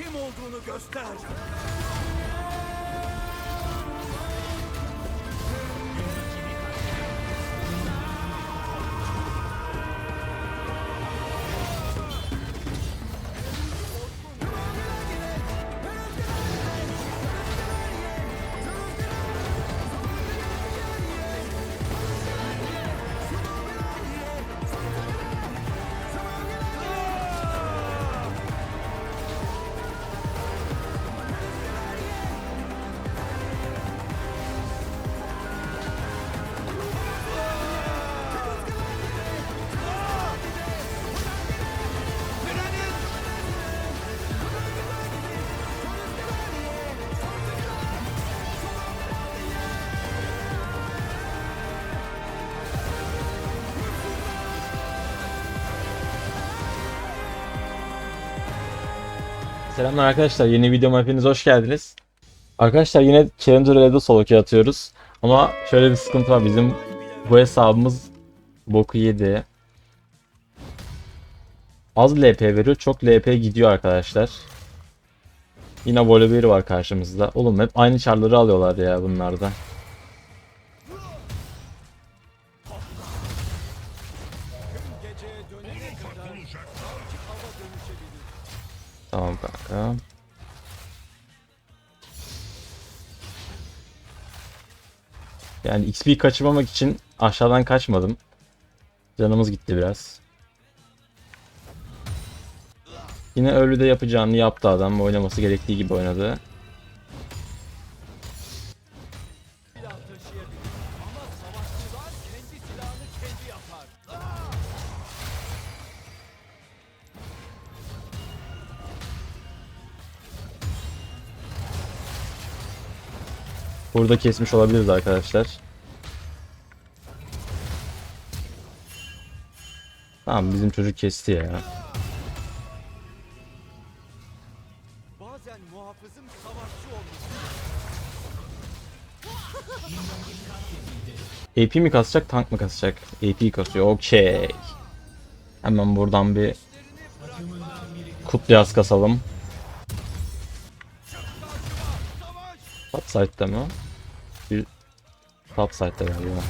kim olduğunu göster. Selamlar arkadaşlar. Yeni videoma hepiniz hoş geldiniz. Arkadaşlar yine Challenger Red'e solo queue atıyoruz. Ama şöyle bir sıkıntı var. Bizim bu hesabımız boku yedi. Az LP veriyor. Çok LP gidiyor arkadaşlar. Yine Volibear var karşımızda. Oğlum hep aynı çarları alıyorlar ya bunlarda. Tamam kanka. Yani XP kaçırmamak için aşağıdan kaçmadım. Canımız gitti biraz. Yine ölü de yapacağını yaptı adam. Oynaması gerektiği gibi oynadı. Burada kesmiş olabiliriz arkadaşlar. Tamam bizim çocuk kesti ya. Bazen muhafızım savaşçı olmuş. AP mi kasacak, tank mı kasacak? AP kasıyor. Okey. Hemen buradan bir kutlayaz kasalım. Top side'da mı? Top side'da galiba.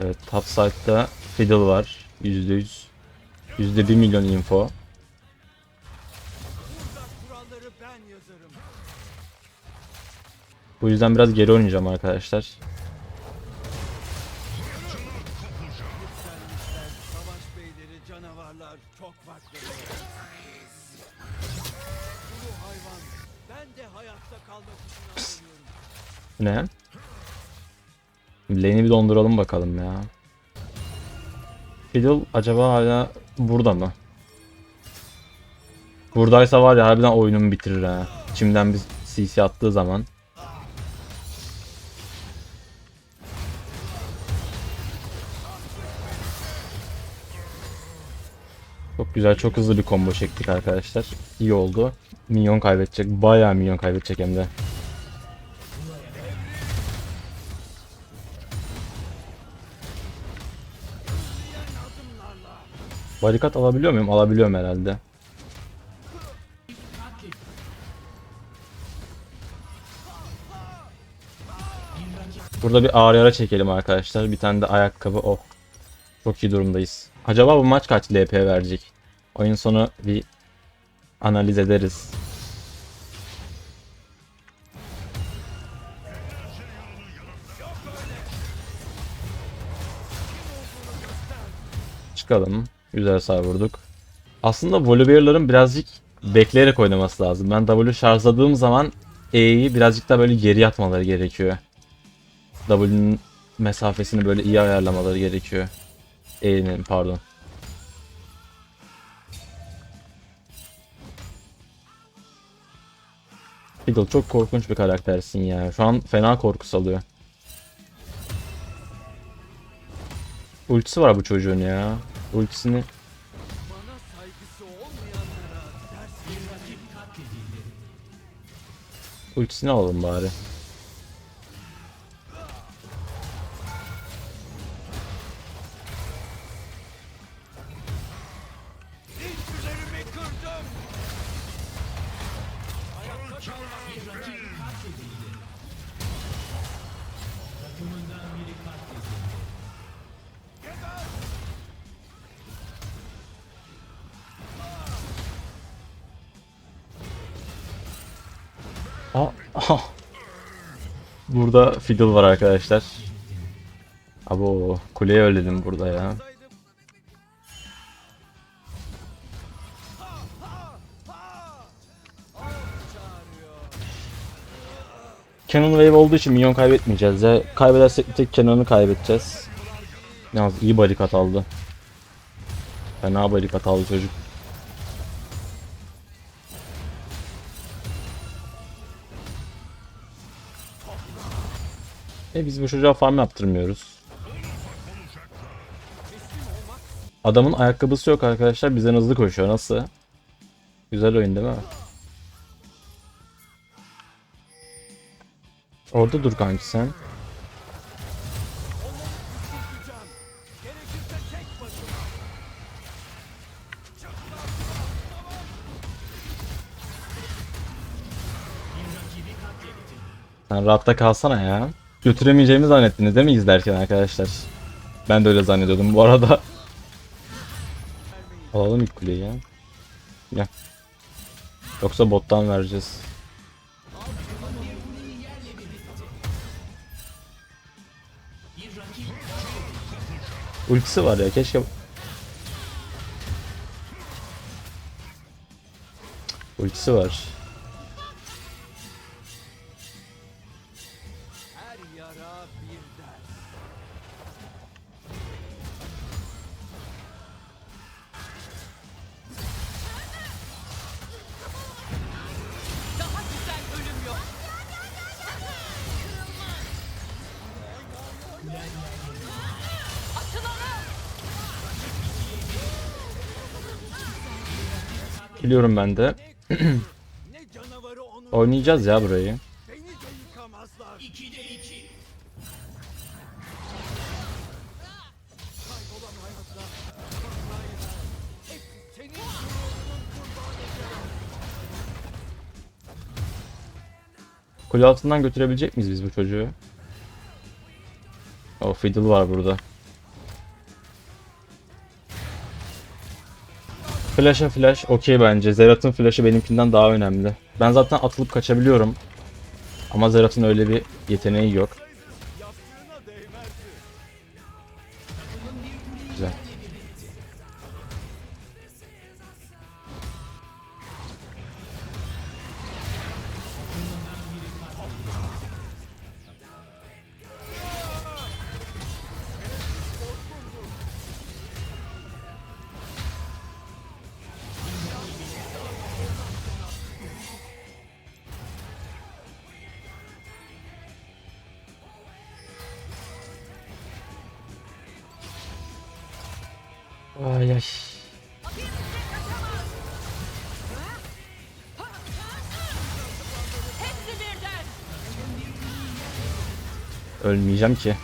Evet top side'da Fiddle var. %100. %1 milyon info. Bu yüzden biraz geri oynayacağım arkadaşlar. Ne? Lane'i bir donduralım bakalım ya. Fiddle acaba hala burada mı? Buradaysa var ya harbiden oyunumu bitirir ha. İçimden bir CC attığı zaman. Güzel, çok hızlı bir combo çektik arkadaşlar. İyi oldu. Minyon kaybedecek. Bayağı minyon kaybedecek hem de. Barikat alabiliyor muyum? Alabiliyorum herhalde. Burada bir ağır yara çekelim arkadaşlar. Bir tane de ayakkabı. Oh. Çok iyi durumdayız. Acaba bu maç kaç LP verecek? Oyun sonu bir analiz ederiz. Çıkalım. Güzel hasar vurduk. Aslında Volibear'ların birazcık bekleyerek oynaması lazım. Ben W şarjladığım zaman E'yi birazcık daha böyle geri atmaları gerekiyor. W'nin mesafesini böyle iyi ayarlamaları gerekiyor. E'nin pardon. Fiddle çok korkunç bir karaktersin ya. Şu an fena korku salıyor. Ultisi var bu çocuğun ya. Ultisini ultisini alalım bari. Fiddle var arkadaşlar. Abo kuleye öledim burada ya. Cannon Wave olduğu için minyon kaybetmeyeceğiz ya. Kaybedersek bir tek Cannon'ı kaybedeceğiz. Yalnız iyi barikat aldı. Fena barikat aldı çocuk. E biz bu çocuğa farm yaptırmıyoruz. Adamın ayakkabısı yok arkadaşlar. Bizden hızlı koşuyor. Nasıl? Güzel oyun değil mi? Orada dur kanki sen. Sen rahatta kalsana ya. Götüremeyeceğimi zannettiniz değil mi izlerken arkadaşlar? Ben de öyle zannediyordum bu arada. Alalım ilk kuleyi ya. Gel. Yoksa bottan vereceğiz. Ultisi var ya keşke... Ultisi var. Biliyorum ben de. Oynayacağız ya burayı. Kule altından götürebilecek miyiz biz bu çocuğu? O fiddle var burada. Flash'a flash okey bence. Zerat'ın flash'ı benimkinden daha önemli. Ben zaten atılıp kaçabiliyorum. Ama Zerat'ın öyle bir yeteneği yok. Ölmeyeceğim ki.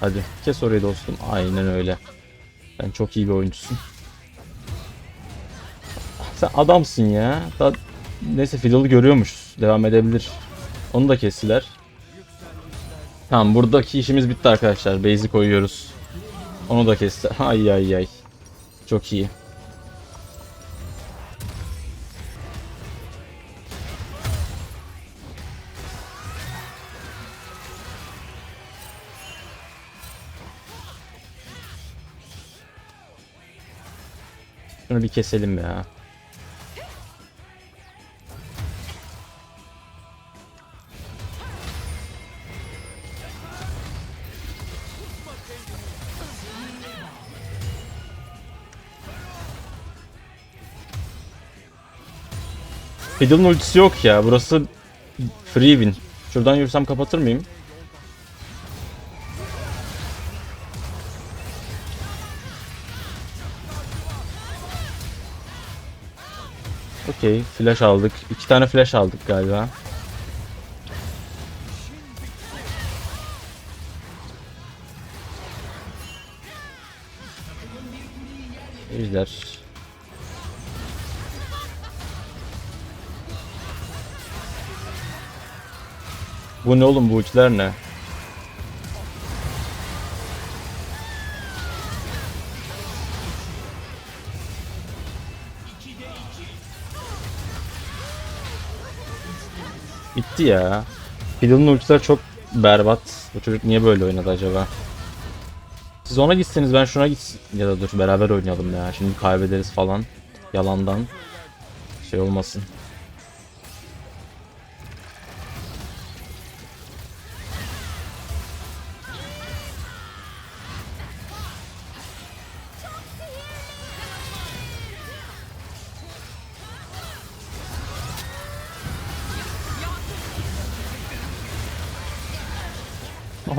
Hadi kes orayı dostum. Aynen öyle. Sen çok iyi bir oyuncusun. Sen adamsın ya. Da neyse Fiddle'ı görüyormuşuz. Devam edebilir. Onu da kestiler. Tamam buradaki işimiz bitti arkadaşlar. Base'i koyuyoruz. Onu da kesti. Ay ay ay. Çok iyi. Şunu bir keselim ya. Fiddle'ın ultisi yok ya. Burası free win. Şuradan yürüsem kapatır mıyım? Okey. Flash aldık. İki tane flash aldık galiba. Ejder. Bu ne oğlum bu uçlar ne? Bitti ya. Fiddle'ın ultiler çok berbat. Bu çocuk niye böyle oynadı acaba? Siz ona gitseniz ben şuna git ya da dur beraber oynayalım ya. Şimdi kaybederiz falan. Yalandan. Şey olmasın.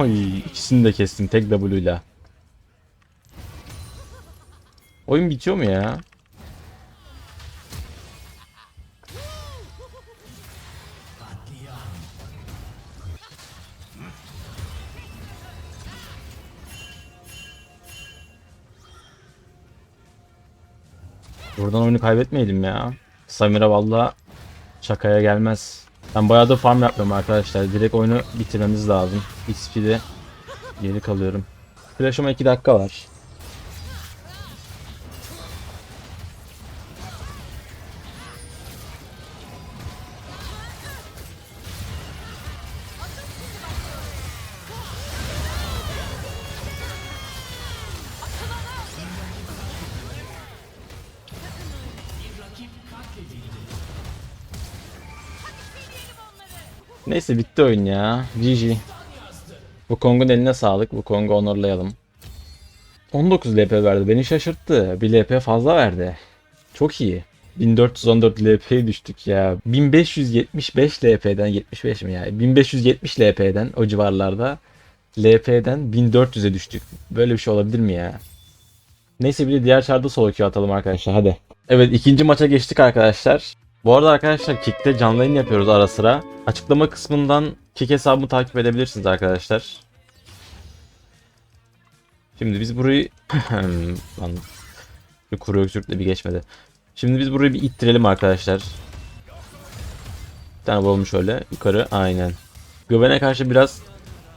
Oy ikisini de kestim tek W ile. Oyun bitiyor mu ya? Buradan oyunu kaybetmeyelim ya. Samira valla şakaya gelmez. Ben bayağı da farm yapmıyorum arkadaşlar. Direkt oyunu bitirmemiz lazım. XP'de geri kalıyorum. Flash'ıma 2 dakika var. Neyse bitti oyun ya. GG. Bu Kong'un eline sağlık. Bu Kong'u onurlayalım. 19 LP verdi. Beni şaşırttı. Bir LP fazla verdi. Çok iyi. 1414 LP'ye düştük ya. 1575 LP'den 75 mi ya? 1570 LP'den o civarlarda LP'den 1400'e düştük. Böyle bir şey olabilir mi ya? Neyse bir de diğer çarda solo atalım arkadaşlar hadi. Evet ikinci maça geçtik arkadaşlar. Bu arada arkadaşlar Kick'te canlı yayın yapıyoruz ara sıra. Açıklama kısmından Kick hesabımı takip edebilirsiniz arkadaşlar. Şimdi biz burayı... Lan bir kuru öksürükle bir geçmedi. Şimdi biz burayı bir ittirelim arkadaşlar. Bir tane vuralım şöyle yukarı aynen. Güvene karşı biraz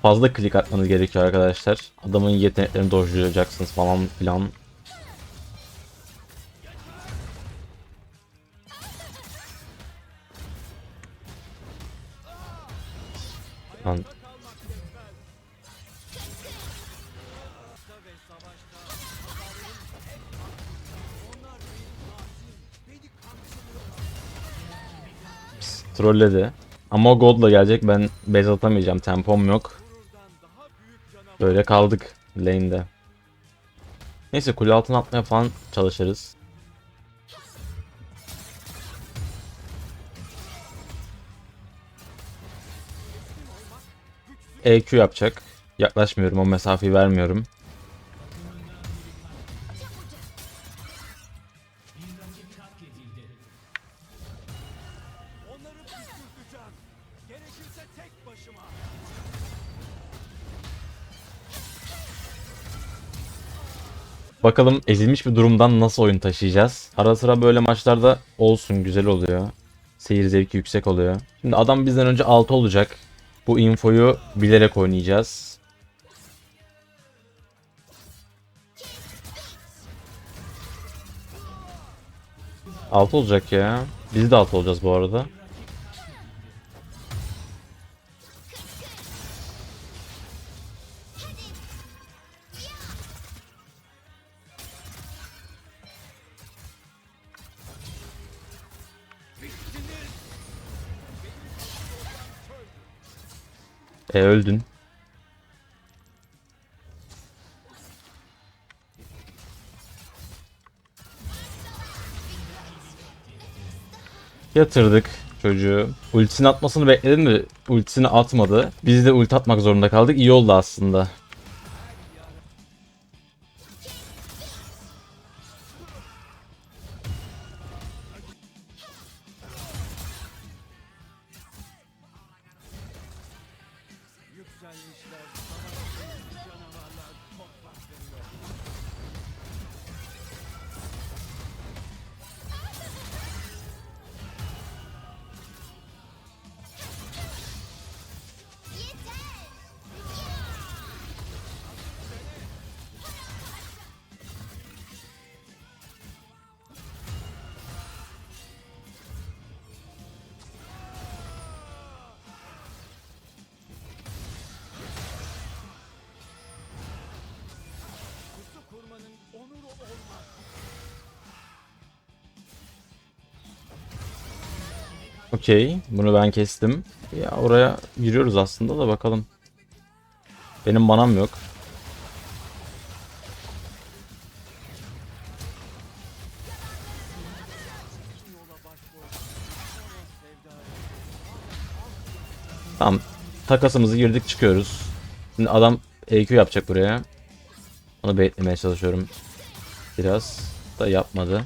fazla klik atmanız gerekiyor arkadaşlar. Adamın yeteneklerini dojlayacaksınız falan filan. Lan trolledi. Ama o gold'la gelecek ben base atamayacağım tempom yok. Böyle kaldık lane'de. Neyse kule altına atmaya falan çalışırız. EQ yapacak. Yaklaşmıyorum o mesafeyi vermiyorum. Bakalım ezilmiş bir durumdan nasıl oyun taşıyacağız. Ara sıra böyle maçlarda olsun güzel oluyor. Seyir zevki yüksek oluyor. Şimdi adam bizden önce 6 olacak. Bu infoyu bilerek oynayacağız. Altı olacak ya. Biz de altı olacağız bu arada. E öldün. Yatırdık çocuğu. Ultisini atmasını bekledim de ultisini atmadı. Biz de ulti atmak zorunda kaldık. İyi oldu aslında. Okey. Bunu ben kestim. Ya oraya giriyoruz aslında da bakalım. Benim manam yok. Tamam. Takasımızı girdik çıkıyoruz. Şimdi adam EQ yapacak buraya. Onu beklemeye çalışıyorum. Biraz da yapmadı.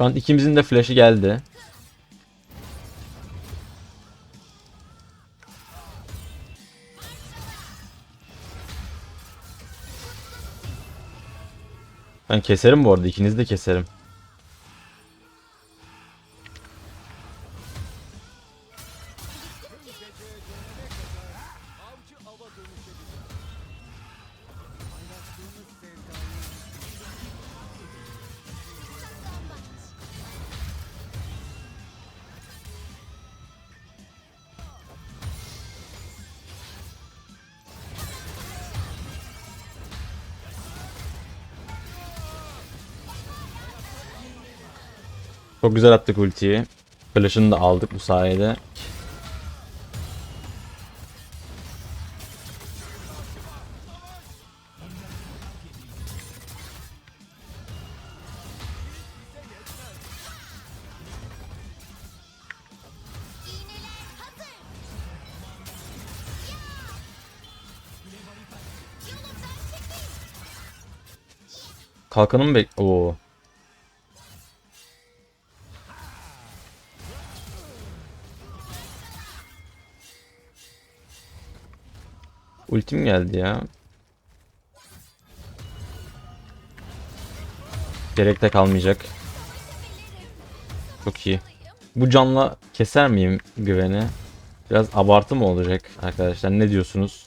Şu an ikimizin de flash'i geldi. Ben keserim bu arada. ikinizi de keserim. Çok güzel attık ultiyi. Flash'ını da aldık bu sayede. Kalkanı mı bek... Oo. Ultim geldi ya. Gerek de kalmayacak. Çok iyi. Bu canla keser miyim güveni? Biraz abartı mı olacak arkadaşlar? Ne diyorsunuz?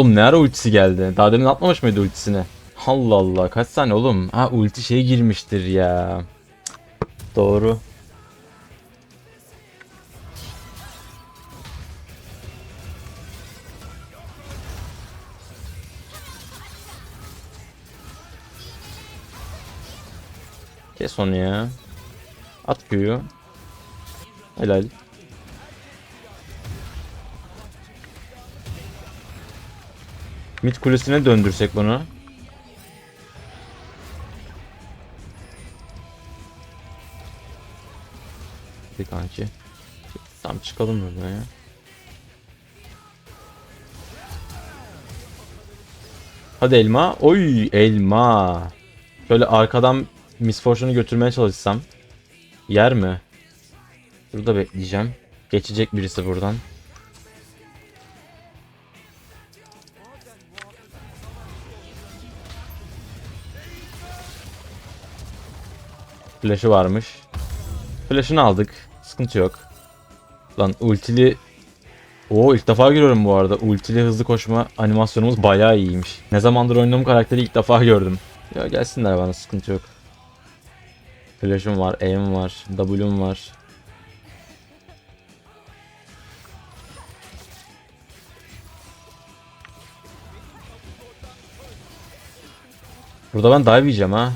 Oğlum ne ara ultisi geldi? Daha demin atmamış mıydı ultisini? Allah Allah kaç saniye oğlum? Ha ulti şey girmiştir ya. Doğru. Kes onu ya. At Q'yu. Helal. Mid kulesine döndürsek bunu. Bir kanki. Tam çıkalım buradan ya. Hadi elma. Oy elma. Şöyle arkadan Miss Fortune'u götürmeye çalışsam. Yer mi? Burada bekleyeceğim. Geçecek birisi buradan. Flash'ı varmış. Flash'ını aldık. Sıkıntı yok. Lan ultili... Oo ilk defa görüyorum bu arada. Ultili hızlı koşma animasyonumuz bayağı iyiymiş. Ne zamandır oynadığım karakteri ilk defa gördüm. Ya gelsinler bana sıkıntı yok. Flash'ım var, E'm var, W'm var. Burada ben dive yiyeceğim ha.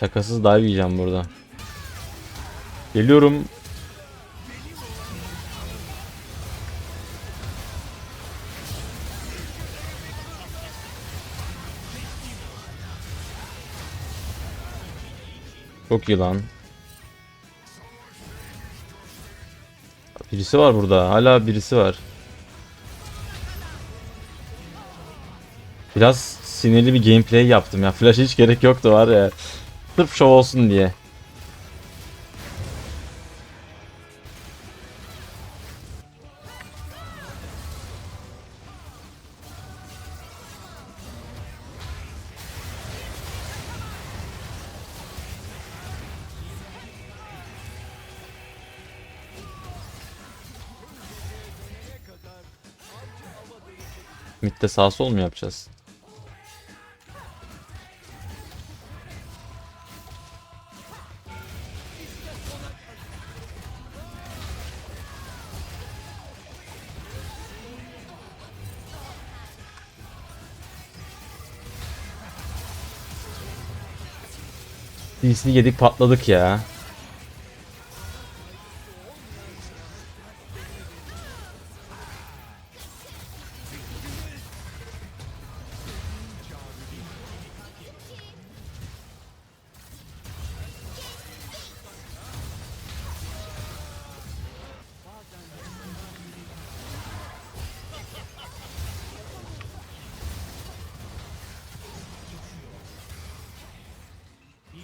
Şakasız dive yiyeceğim burada. Geliyorum. Çok iyi lan. Birisi var burada. Hala birisi var. Biraz sinirli bir gameplay yaptım ya. Flash hiç gerek yoktu var ya. Sırf şov olsun diye. Mid'de sağ sol mu yapacağız? CC yedik patladık ya.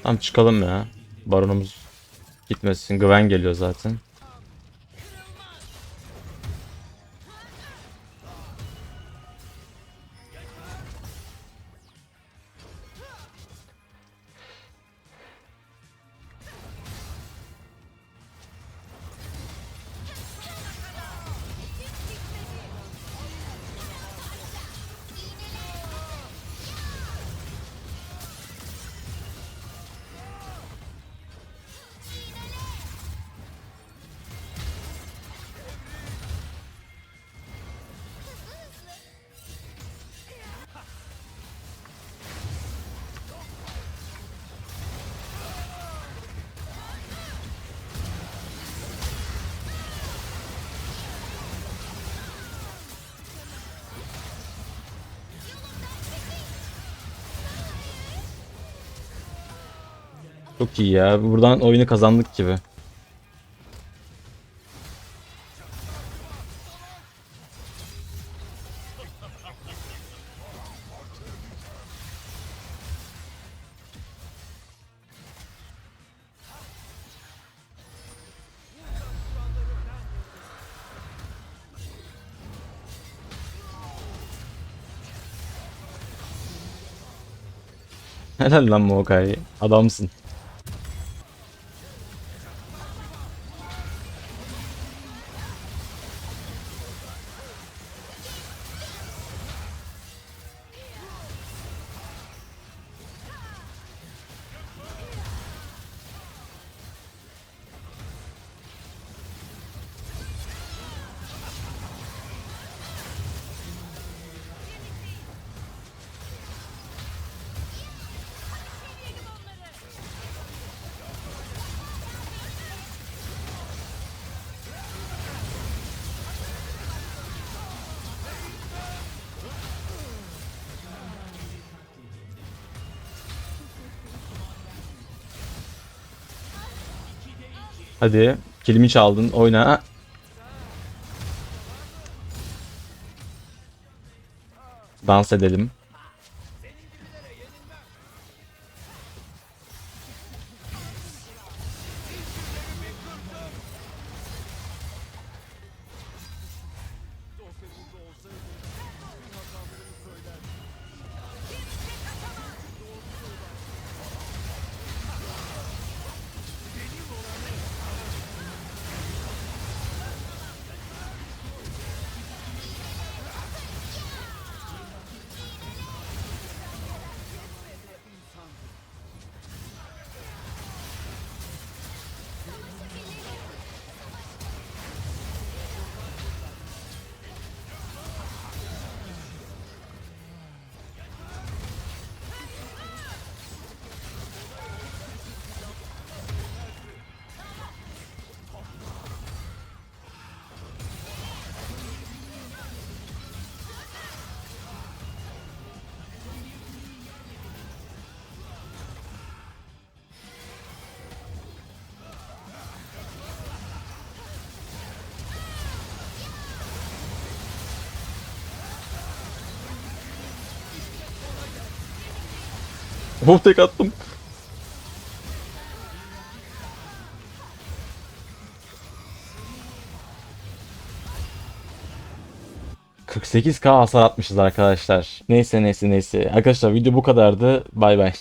Tamam çıkalım ya. Baronumuz gitmesin. Gwen geliyor zaten. Çok iyi ya. Buradan oyunu kazandık gibi. Helal lan Mokai. Adamsın. Hadi. Kilimi çaldın. Oyna. Dans edelim. Hop tek attım. ...48k hasar atmışız arkadaşlar. Neyse neyse neyse. Arkadaşlar video bu kadardı. Bay bay.